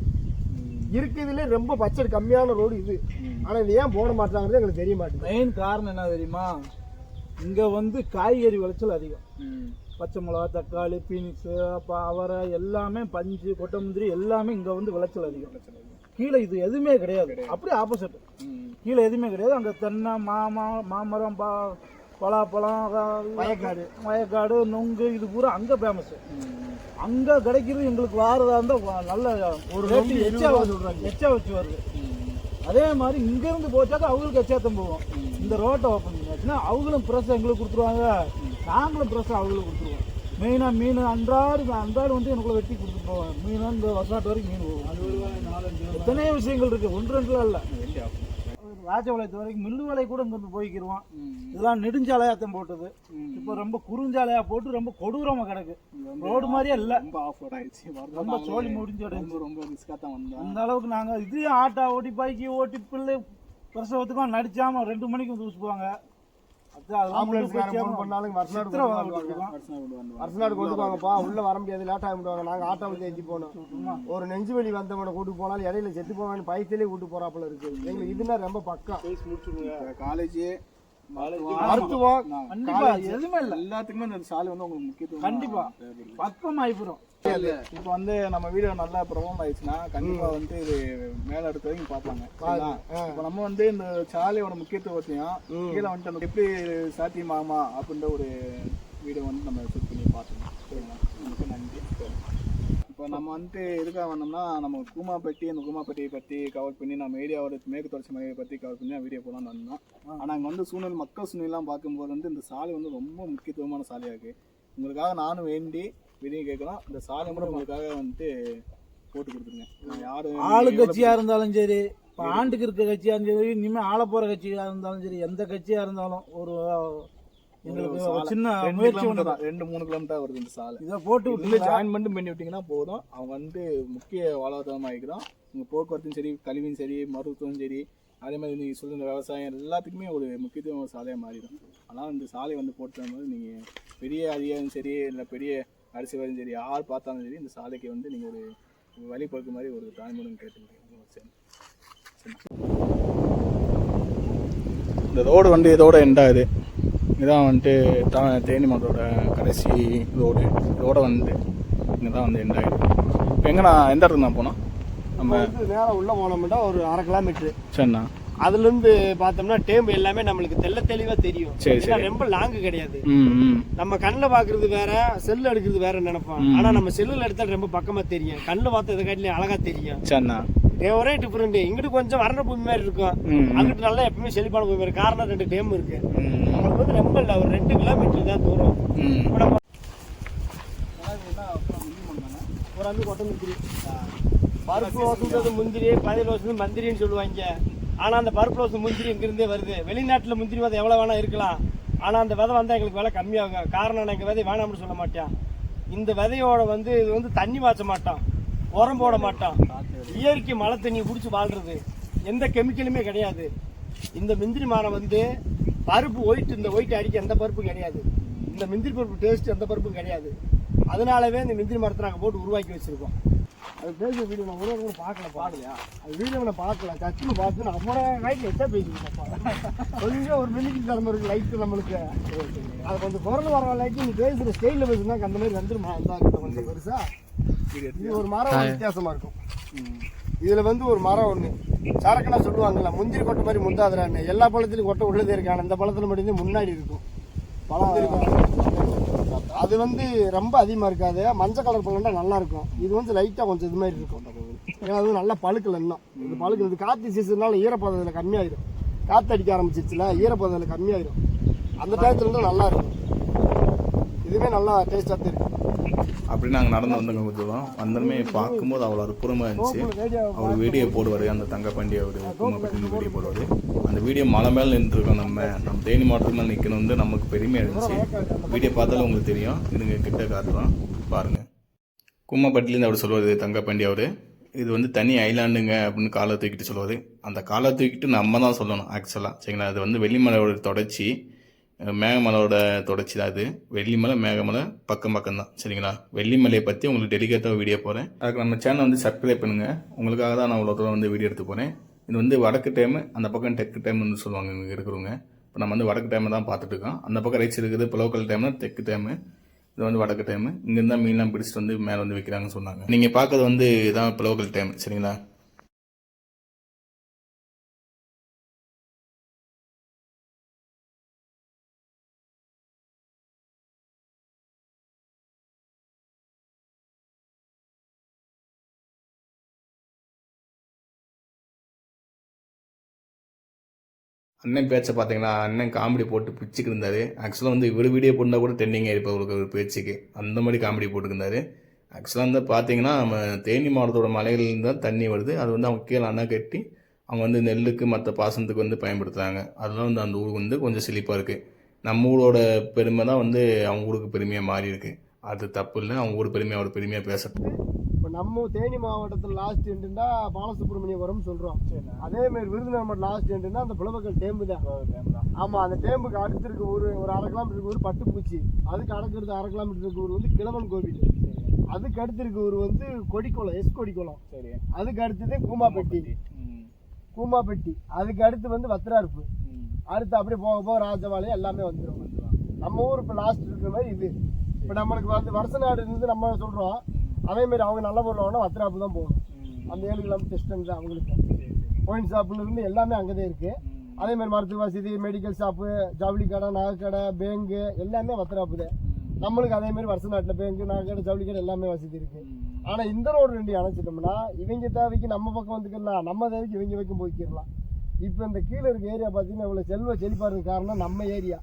இருக்குதுல ரொம்ப பட்ஜெட் கம்மியான ரோடு இது. ஆனா இது ஏன் போட மாட்டாங்கிறது எங்களுக்கு தெரிய மாட்டேங்குது. மெயின் காரணம் என்ன தெரியுமா? இங்க வந்து காய்கறி விளைச்சல் அதிகம். பச்சை மிளகா தக்காளி பீனிக்ஸு அப்போ அவரை எல்லாமே பஞ்சு கொட்டமுந்திரி எல்லாமே இங்க வந்து விளைச்சல் அதிகம். கீழே இது எதுவுமே கிடையாது. அப்படியே ஆப்போசிட் கீழே எதுவுமே கிடையாது. அங்க தென்னை மாமா மாமரம் பா பலாப்பழம் வயக்காடு. வயக்காடு நொங்கு இது பூரா அங்க ஃபேமஸ் அங்க கிடைக்கிறது எங்களுக்கு வாரதா இருந்தா வ- நல்ல ஒரு. எச்சா வச்சு வருது. அதே மாதிரி இங்கேருந்து இருந்து போச்சாக்கா அவங்களுக்கு எச்சேத்தம் போவோம். இந்த ரோட்டை ஓப்பன் பண்ணியாச்சுன்னா அவங்களும் ப்ரெஸ் எங்களுக்கு கொடுத்துருவாங்க. நாங்களும் ப்ரெஸ் அவங்களுக்கு கொடுத்துருவோம். மெயினாக மீன் அன்றாடு அன்றாடு வந்து எனக்குள்ள வெட்டி கொடுத்துட்டு போவேன் மீன் இந்த வருஷாட்டு வரைக்கும் மீன் போகும் எத்தனையோ விஷயங்கள் இருக்குது ஒன்று ரெண்டுலாம் இல்லை. ராஜபாளையத்து வரைக்கும் மில்லு வேலை கூட இங்கிருந்து போய்க்கிருவோம் இதெல்லாம் நெடுஞ்சாலையாத்தம் போட்டது. இப்போ ரொம்ப குறுஞ்சாலையா போட்டு ரொம்ப கொடூரமா கிடக்கு. ரோடு மாதிரியே இல்லை. ரொம்ப ஆஃப் ரோட் ஆயிடுச்சு ரொம்ப சோழி முடிஞ்சு ரொம்ப ரொம்ப ரிஸ்காக தான் வந்தோம். அந்த அளவுக்கு நாங்க இதையும் ஆட்டோ ஓட்டி பைக்கு ஓட்டி பிள்ளை பிரசவத்துக்கும் நடிச்சாம ரெண்டு மணிக்கு தூசு போவாங்க அது அதெல்லாம் ஆம்புலன்ஸ் ஃபோன் பண்ணாலும் சித்திரவதை அரசநாடு கொண்டு போவாங்கப்பா. உள்ள வர முடியாது லேட் ஆகி விடுவாங்க நாங்க ஆட்டோவில் ஏற்றி போனோம் ஒரு நெஞ்சு வலி வந்தவனை கூட்டு போனாலும் இடையில செத்து போவான்னு பயத்திலே கூட்டு போறாப்புல இருக்கு. எங்களுக்கு இதுனா ரொம்ப பக்கம். காலேஜ் மருத்துவம். கண்டிப்பா. எதுவுமே இல்ல. எல்லாத்துக்குமே இந்த சாலை வந்து உங்களுக்கு முக்கியத்துவம் கண்டிப்பா. பக்கம் ஆயிப்புறோம் இப்போ வந்து நம்ம வீடியோ நல்லா பிரபலம் ஆயிடுச்சுன்னா கண்டிப்பா வந்து இது மேல அடுத்த வரைக்கும் பார்ப்பாங்க? இப்போ நம்ம வந்து இந்த சாலையோட முக்கியத்துவத்தையும் கீழே வந்துட்டு அந்த எப்படி சாத்தியமாகுமா அப்படின்ற ஒரு வீடியோ வந்து நம்ம ஷூட் பண்ணி பார்த்தோம் சரிங்களா? உங்களுக்கு நன்றி. இப்போ நம்ம வந்துட்டு எதுக்காக வந்தோம்னா நம்ம கூமாப்பட்டி அந்த கூமாப்பட்டியை பற்றி கவர் பண்ணி நம்ம ஏரியாவோட மேற்கு தொடர்ச்சி மலையை பற்றி கவர் பண்ணி வீடியோ போகலான்னு வந்தோம். ஆனால் அங்கே வந்து சூழ்நிலை மக்கள் சூழ்நிலாம் பார்க்கும்போது வந்து இந்த சாலை வந்து ரொம்ப முக்கியத்துவமான சாலையாக இருக்குது உங்களுக்காக நானும் வேண்டி வெளியே கேட்கலாம். இந்த சாலை கூட உங்களுக்காக வந்துட்டு போட்டு கொடுத்துருங்க. நான் யாரு ஆளுங்கட்சியா இருந்தாலும் சரி இப்ப ஆண்டுக்கு இருக்க கட்சியா இருந்தாலும் சரி இனிமே ஆள போற கட்சியா இருந்தாலும் சரி எந்த கட்சியா இருந்தாலும் ஒரு எங்களுக்கு. சின்ன முயற்சி ஒன்று தான். ரெண்டு மூணு கிலோமீட்டர் வருது இந்த சாலை. இதை போட்டு விட்டு ஜாயின் மட்டும் பண்ணி விட்டீங்கன்னா போதும். அவங்க வந்து முக்கிய வாழ்வாதாரமாக உங்கள் போக்குவரத்தும் சரி கல்வியும் சரி மருத்துவம் சரி அதே மாதிரி நீங்கள் சொல்லுற விவசாயம் எல்லாத்துக்குமே ஒரு முக்கியத்துவம் சாலையாக மாறிடும். ஆனால் இந்த சாலை வந்து போட்டு போது நீங்கள் பெரிய அதிகாரியும் சரி இல்லை பெரிய அரசியல்வாதியும் சரி யார் பார்த்தாலும் சரி இந்த சாலைக்கு வந்து நீங்கள் ஒரு ஒரு வழி பொறுக்க மாதிரி ஒரு தாய்மொழின்னு கேட்டுக்கிறேன். சரி. இந்த ரோடு வந்து இதோட எண்டாகுது இதான் வந்துட்டு தா தேனி மலரோட கடைசி ரோடு. இதோட வந்து இங்கே தான் வந்து எண்டாகுது இப்போ எங்கண்ணா எந்த இடத்துக்கு நான் போனோம் நம்ம நேரம் உள்ள போனோம்னா ஒரு அரை கிலோமீட்டர் சரிண்ணா அதுல இருந்து பார்த்தோம்னா டேம்பு எல்லாமே நம்மளுக்கு தெள்ள தெளிவா தெரியும். சரி, ஏன்னா சரி. ரொம்ப லாங்கு கிடையாது. நம்ம கண்ணில் பாக்குறது வேற செல்ல எடுக்கிறது வேற நினைப்போம். ஆனா நம்ம செல்லுல எடுத்தா ரொம்ப பக்கமா தெரியும். கண்ணில் பார்த்தா இதை காட்டிலும் அழகா தெரியும். சரிண்ணா ஒரே டிஃபரெண்ட் இங்கிட்டு கொஞ்சம் வறண்ட பூமி மாதிரி இருக்கும். அங்கிட்டு நல்லா எப்பவுமே செழிப்பான பூமி மாதிரி காரணம் ரெண்டு டேம் இருக்கு. நம்மளுக்கு வந்து ரொம்ப இல்லை. ஒரு ரெண்டு கிலோமீட்டர் தான் தூரம். இப்போ நம்ம ஒரு அஞ்சு கொட்டை முந்திரி. பருப்பு ஓசுன்றது முந்திரி பதில் ஓசுறது மந்திரின்னு சொல்லுவாங்க. ஆனால் அந்த பருப்பு ஓசு முந்திரி இங்கிருந்தே வருது. வெளிநாட்டில் முந்திரி விதை எவ்வளோ வேணா இருக்கலாம். ஆனால் அந்த விதை வந்தால் எங்களுக்கு விலை கம்மியாகும். காரணம் நான் எங்கள் விதை வேணாம்னு சொல்ல மாட்டேன். இந்த விதையோட வந்து இது வந்து தண்ணி பாய்ச்ச மாட்டோம் உரம் போட மாட்டோம் இயற்கை மழை தண்ணி குடிச்சு வாழ்றது எந்த கெமிக்கலுமே கிடையாது. இந்த முந்திரி மரம் வந்து பருப்பு ஒயிட் இந்த ஒயிட் அடிக்க எந்த பருப்பும் கிடையாது. இந்த முந்திரி பருப்பு டேஸ்ட் எந்த பருப்பும் கிடையாது. அதனாலவே இந்த முந்திரி மரத்தை நாங்கள் போட்டு உருவாக்கி வச்சுருக்கோம். அது பேசுகிற வீடியோ நான் ஒரு ஒரு பார்க்கல பாடலையா அது வீடியோ நான் பார்க்கல. சச்சுன்னு பார்த்து நான் அம்மோட லைட்டில் எத்தனை பேசிட்டு கொஞ்சம் ஒரு மினிக்கு திறமை இருக்கு லைட்டு நம்மளுக்கு. அது கொஞ்சம் குரல் வர லைட்டு நீ பேசுகிற ஸ்டைலில் பேசுனா அந்த மாதிரி வந்துருமா? அந்த கொஞ்சம் பெருசா? இது ஒரு மரம் ஒரு வித்தியாசமா இருக்கும். இதுல வந்து ஒரு மரம் ஒண்ணு. சரக்குனா சொல்லுவாங்கல்ல முந்திரி கொட்டை மாதிரி முந்தாதுறான்னு எல்லா பழத்திலும் கொட்டை உள்ளதே இருக்கான. இந்த பழத்துல மட்டும்தான் முன்னாடி இருக்கும். பழம் அது வந்து ரொம்ப அதிகமாக இருக்காது. மஞ்சள் கலர் பழம்னா நல்லா இருக்கும். இது வந்து லைட்டாக கொஞ்சம் இது மாதிரி இருக்கும். ஏன்னா அது நல்லா பழுக்கல இன்னும். இது பழுக்கல. இது காத்து ஈரப்பதத்தில் ஈரப்பதம் கம்மியாயிடும் காற்று அடிக்க ஆரம்பிச்சிச்சுல ஈரப்பதத்தில் கம்மியாயிடும் அந்த டயத்துல இருந்து நல்லா இருக்கும். இதுவே நல்லா டேஸ்டாக தான் இருக்கும் அப்படி நாங்கள் நடந்து வந்தோங்க கொஞ்சம் தூரம் வந்தோமே பார்க்கும்போது அவ்வளோ அற்புதமாக இருந்துச்சு. அவர் வீடியோ போடுவார் அந்த தங்கப்பாண்டி அவர் குடும்பப்பட்டி வீடியோ போடுவார். அந்த வீடியோ மலை மேலே நின்றுருக்கோம் நம்ம நம்ம தேனி மாவட்டத்தில் மேலே நிற்கணும் வந்து நமக்கு பெருமையாக இருந்துச்சு. வீடியோ பார்த்தாலும் உங்களுக்கு தெரியும். இதுங்க கிட்ட காட்டுறோம். பாருங்கள் கும்மப்பட்டிலேருந்து அவர் சொல்லுவார் தங்கப்பாண்டி அவர் இது வந்து தனி ஐலாண்டுங்க அப்படின்னு காலை தூக்கிட்டு சொல்லுவார். அந்த காலை தூக்கிட்டு நம்ம தான் சொல்லணும் ஆக்சுவலாக சரிங்களா? அது வந்து வெள்ளிமலையோட தொடர்ச்சி. மேகமலையோட தொடர்ச்சி தான் இது. வெள்ளிமலை மேகமலை பக்கம் பக்கம் தான். சரிங்களா? வெள்ளிமலையை பற்றி உங்களுக்கு டெலிகேட்டாக வீடியோ போகிறேன் அதுக்கு நம்ம சேனல் வந்து சப்ஸ்கிரைப் பண்ணுங்கள் உங்களுக்காக தான் நான் இவ்வளோ தூரம் வந்து வீடியோ எடுத்து போகிறேன் இது வந்து வடக்கு டைமு அந்த பக்கம் தெற்கு டைம்னு சொல்லுவாங்க இங்கே இருக்கிறவங்க. இப்போ நம்ம வந்து வடக்கு டைமை தான் பார்த்துட்ருக்கோம் அந்த பக்கம் ரைட்ஸ் இருக்குது லோக்கல் டைம்னா தெற்கு டைமு இது வந்து வடக்கு டைமு இங்கேருந்து தான் மீன்லாம் பிடிச்சிட்டு வந்து மேலே வந்து விற்கிறாங்கன்னு சொன்னாங்க. நீங்கள் பார்க்குறது வந்து இதான் புலோக்கல் டைம் சரிங்களா? அண்ணன் பேச்சை பார்த்தீங்களா அண்ணன் காமெடி போட்டு பிச்சுக்கு இருந்தார். ஆக்சுவலாக வந்து இவர் வீடியோ போட்டால் கூட ட்ரெண்டிங் ஆயிருப்பா அவருக்கு ஒரு பேச்சுக்கு. அந்த மாதிரி காமெடி போட்டுருந்தாரு ஆக்சுவலாக வந்து பார்த்தீங்கன்னா நம்ம தேனி மாவட்டத்தோட மலைகள்லேருந்து தான் தண்ணி வருது. அது வந்து அவங்க கீழே அணை கட்டி அவங்க வந்து நெல்லுக்கு மற்ற பாசனத்துக்கு வந்து பயன்படுத்துகிறாங்க அதெல்லாம் வந்து அந்த ஊருக்கு வந்து கொஞ்சம் செழிப்பாக இருக்குது நம்ம ஊரோட பெருமை தான் வந்து அவங்க ஊருக்கு பெருமையாக மாறி இருக்குது அது தப்பு இல்லை. அவங்க ஊர் பெருமையாக அவர் பெருமையாக பேசட்டும் நம்ம தேனி மாவட்டத்தில் லாஸ்ட் எண்டுனா பாலசுப்ரமணியபுரம் சொல்கிறோம் அதே மாதிரி விருதுநகர் மாவட்டம் லாஸ்ட் எண்டுனா அந்த புலவக்கல் டேம்பு தான். ஆமாம் அந்த டேம்புக்கு அடுத்து இருக்க ஊர் ஒரு அரை கிலோமீட்டர் ஊர் பட்டுப்பூச்சி. அதுக்கு அடுக்கிறது அரை கிலோமீட்டர் இருக்க ஊர் வந்து கிழவன் கோவில். அதுக்கு அடுத்து இருக்க ஊர் வந்து கொடிக்குளம் எஸ் கொடிக்குளம். சரி. அதுக்கு அடுத்தது கூமாப்பட்டி. கூமாப்பட்டி. அதுக்கு அடுத்து வந்து வத்திராருப்பு. அடுத்து அப்படியே போக போக ராஜபாளையம் எல்லாமே வந்துடும் நம்ம ஊர் இப்போ லாஸ்ட் இருக்கிற மாதிரி இது. இப்போ நம்மளுக்கு வந்து வருஷ நாடு இருந்து நம்ம சொல்கிறோம் அதே மாதிரி அவங்க நல்ல பொருள் வாங்கினா வத்திராப்பு தான் போகணும். அந்த ஏழு கிலோமீட்டர் டிஸ்டன்ஸ் அவங்களுக்கு. ஒயின் ஷாப்புல இருந்து எல்லாமே அங்கே தான் இருக்கு. அதே மாதிரி மருத்துவ வசதி மெடிக்கல் ஷாப்பு ஜவுளி கடை நகை கடை பேங்கு எல்லாமே வத்திராப்பு தான். நம்மளுக்கு அதே மாதிரி வருஷ நாட்டில் பேங்கு நகை கடை ஜவுளி கடை எல்லாமே வசதி இருக்கு. ஆனா இந்த ரோடு ரெண்டு அணைச்சிட்டோம்னா இவங்க தேவைக்கு நம்ம பக்கம் வந்துக்கலாம் நம்ம தேவைக்கு இவங்க பக்கம் போய்க்கிடலாம். இப்போ இந்த கீழே இருக்க ஏரியா பார்த்தீங்கன்னா இவ்வளோ செல்வ செழிப்பா இருக்க காரணம் நம்ம ஏரியா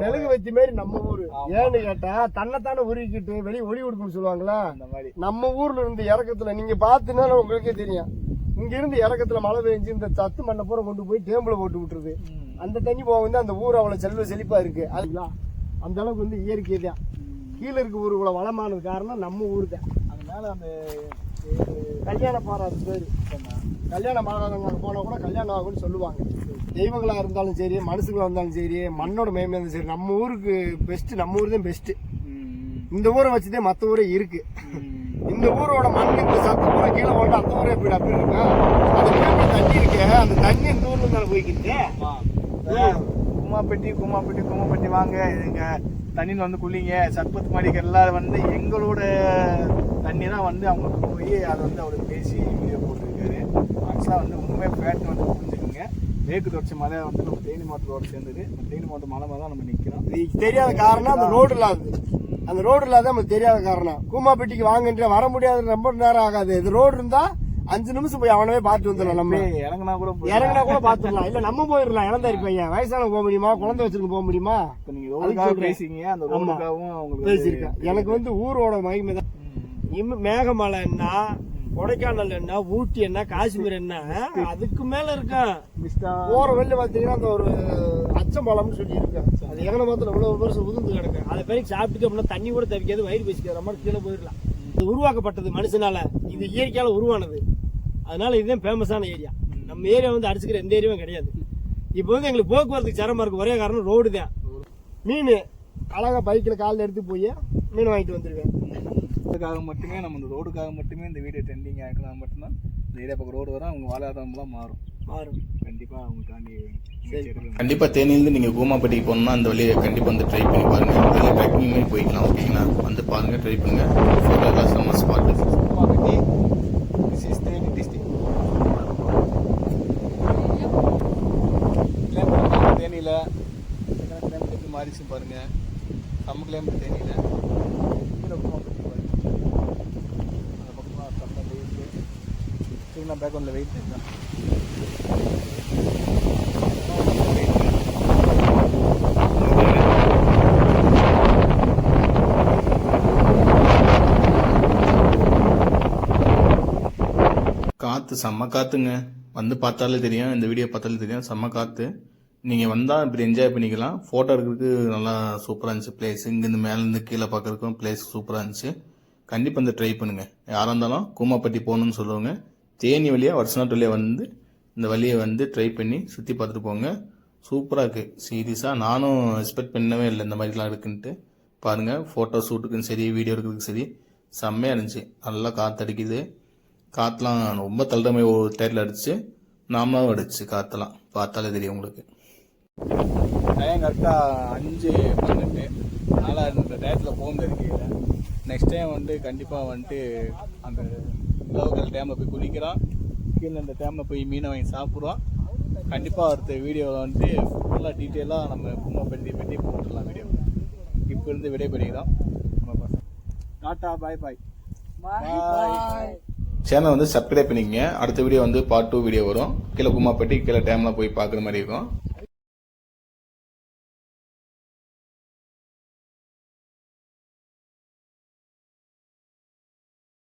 மெழுகு வச்சு மாரி நம்ம ஊரு. ஏன்னு கேட்டா தன்னைத்தானே உருவிக்கிட்டு வெளியே ஒளி கொடுக்குன்னு சொல்லுவாங்களா? அந்த மாதிரி. நம்ம ஊர்ல இருந்து இறக்கத்துல நீங்க பாத்தீங்கன்னா உங்களுக்கே தெரியும். இங்க இருந்து இறக்கத்துல மழை பெஞ்சு இந்த சத்து மண்ணை பூரா கொண்டு போய் டேம்பிள் போட்டு விட்டுருது. அந்த தண்ணி போக வந்து அந்த ஊர் அவ்வளவு செல்வ செழிப்பா இருக்கு. அதுங்களா அந்த அளவுக்கு வந்து இயற்கை தான். கீழே இருக்க ஊர் இவ்வளவு வளமானது காரணம் நம்ம ஊர் தான். அதனால அந்த கல்யாண பாறை அது பேர் கல்யாணம் ஆகாதவங்க போனால் கூட கல்யாணம் ஆகும்னு சொல்லுவாங்க. தெய்வங்களாக இருந்தாலும் சரி மனுஷங்களாக இருந்தாலும் சரி மண்ணோட மேன்மையாக இருந்தாலும் சரி நம்ம ஊருக்கு பெஸ்ட்டு நம்ம ஊர் தான் பெஸ்ட்டு இந்த ஊரை வச்சுதே மற்ற ஊரே இருக்கு. இந்த ஊரோட மண் இந்த சத்து பூரா கீழே போட்டு அந்த ஊரே எப்படி அப்படி இருக்கா? அது மேலே தண்ணி இருக்கு? அந்த தண்ணி இந்த ஊர்ல மேலே போய்க்கிட்டு குமாப்பட்டி குமாப்பட்டி குமாப்பட்டி வாங்க எங்க தண்ணியில் வந்து குளிங்க சர்பத் மாடிக்கு எல்லாரும் வந்து எங்களோட தண்ணி தான் வந்து அவங்களுக்கு போய் அதை வந்து அவருக்கு பேசி வீடியோ போட்டிருக்காரு. ஆக்சுவலாக வந்து உண்மையாக ஃபேட் வந்து புரிஞ்சுக்கோங்க. மேற்கு தொடர்ச்சி மலை வந்து நம்ம தேனி மாவட்டத்தோடு சேர்ந்தது. நம்ம தேனி மாவட்டம் மலை தான் நம்ம நிற்கிறோம் இது தெரியாத காரணம் அந்த ரோடு இல்லாதது அந்த ரோடு இல்லாத நமக்கு தெரியாத காரணம். கூமாப்பட்டிக்கு வாங்கன்ற வர முடியாது ரொம்ப நேரம் ஆகாது. இது ரோடு இருந்தால் அஞ்சு நிமிஷம் போய் அவனவே பார்த்து வந்துடலாம் நம்ம. இறங்கினா கூட இறங்கினா கூட பாத்துடலாம் இல்ல நம்ம போயிடலாம். இளந்தாரி பையன் வயசான போக முடியுமா? குழந்தை வச்சிருக்க போக முடியுமா. பேசிங்க அந்த பேசியிருக்கேன். எனக்கு வந்து ஊரோட மகிமை தான். மேகமலை என்ன கொடைக்கானல் என்ன ஊட்டி என்ன காஷ்மீர் என்ன அதுக்கு மேல இருக்கான். போற வெளில பாத்தீங்கன்னா அந்த ஒரு அச்சம்பழம்னு சொல்லி இருக்கேன் அது எங்கன மாத்திரம் இவ்வளவு வருஷம் உதிர்ந்து கிடக்கு. அதை பேருக்கு சாப்பிட்டு அப்படின்னா தண்ணி கூட தவிக்காது வயிறு பேசிக்கிற மாதிரி கீழே போயிடலாம். இது உருவாக்கப்பட்டது மனுஷனால. இது இயற்கையால உருவானது. அதனால இதுதான் ஃபேமஸான ஏரியா நம்ம ஏரியா வந்து அடிச்சுக்கிற எந்த ஏரியாவும் கிடையாது. இப்போ வந்து எங்களுக்கு போக்குவரத்துக்கு சிரமமா இருக்கு. ஒரே காரணம் ரோடு தான். மீன் அழகா பைக்கில் காலில் எடுத்து போய் மீன் வாங்கிட்டு வந்துருவேன். அதுக்காக மட்டுமே நம்ம இந்த ரோடுக்காக மட்டுமே இந்த வீடியோ ட்ரெண்டிங் ஆக்கலாம் மட்டும்தான் இந்த ஏரியா பக்கம் ரோடு வரும் அவங்க வாழ்வாதாரம்லாம் மாறும். மாறும். கண்டிப்பாக அவங்க தாண்டி. கண்டிப்பாக தேனியிலேருந்து நீங்கள் கூமாப்பட்டிக்கு போகணுன்னா அந்த வழியை கண்டிப்பாக வந்து ட்ரை பண்ணி பாருங்கள் அதில் ட்ரெக்கிங் போய்க்கலாம் ஓகேங்களா வந்து பாருங்கள் ட்ரை பண்ணுங்கள் ஃபோட்டோ எல்லாம் செம்ம spot Kumapatti this is Theni district climate தேனியில் கிளைமேட் எப்படி மாறிச்சு பாருங்க நம்ம கிளைமேட் தேனியில் கீழே குமாப்பட்டி பாருங்க அந்த பக்கமாக செம்ம வெயில் சரிங்களா பேக்ரவுண்டில் வெயிட் இருக்கா. காற்று செம்ம காற்றுங்க வந்து பார்த்தாலே தெரியும் இந்த வீடியோ பார்த்தாலே தெரியும். செம்ம காற்று நீங்கள் வந்தால் இப்படி என்ஜாய் பண்ணிக்கலாம். ஃபோட்டோ எடுக்கிறதுக்கு நல்லா சூப்பராக இருந்துச்சு. பிளேஸ் இங்கேருந்து மேலேருந்து கீழே பார்க்குறதுக்கும் பிளேஸ் சூப்பராக இருந்துச்சு. கண்டிப்பாக இந்த ட்ரை பண்ணுங்கள் யாராக இருந்தாலும் கூமாப்பட்டி போகணுன்னு சொல்லுவாங்க. தேனி வழியாக வருஷநாட்டு வழியாக வந்து இந்த வழியை வந்து ட்ரை பண்ணி சுற்றி பார்த்துட்டு போங்க. சூப்பராக இருக்குது சீரியஸாக நானும் எக்ஸ்பெக்ட் பண்ணவே இல்லை இந்த மாதிரிலாம் இருக்குன்ட்டு. பாருங்கள் ஃபோட்டோ ஷூட்டுக்கும் சரி வீடியோ எடுக்கிறதுக்கும் சரி செம்மையாக இருந்துச்சு. நல்லா காற்றடிக்குது காற்றுலாம் ரொம்ப தள்ளுற மாதிரி ஒரு டயரில் அடிச்சு நாமளாவும் அடிச்சு காற்றெல்லாம் பார்த்தாலே தெரியும் உங்களுக்கு. டைம் கரெக்டாக அஞ்சு பன்னெண்டு. அதனால் இந்த டயத்தில் போக முடியாது நெக்ஸ்ட் டைம் வந்து கண்டிப்பாக வந்துட்டு அந்த லோக்கல் டேமில் போய் குளிக்கிறோம் கீழே இந்த டேமில் போய் மீனை வாங்கி சாப்பிட்றோம் கண்டிப்பாக அடுத்த வீடியோவில் வந்துட்டு ஃபுல்லாக டீட்டெயிலாக நம்ம கும்மா பற்றி பற்றி போட்டுடலாம் வீடியோ இப்போ இருந்து விடைபெறுகிறோம். நம்ம பசங்க. Tata bye bye bye channel வந்து சப்ஸ்கிரைப் பண்ணிக்கங்க. அடுத்த வீடியோ வந்து பார்ட் டூ வீடியோ வரும். கீழே கும்மாப்பட்டி கீழே டேம்லாம் போய் பார்க்குற மாதிரி இருக்கும்.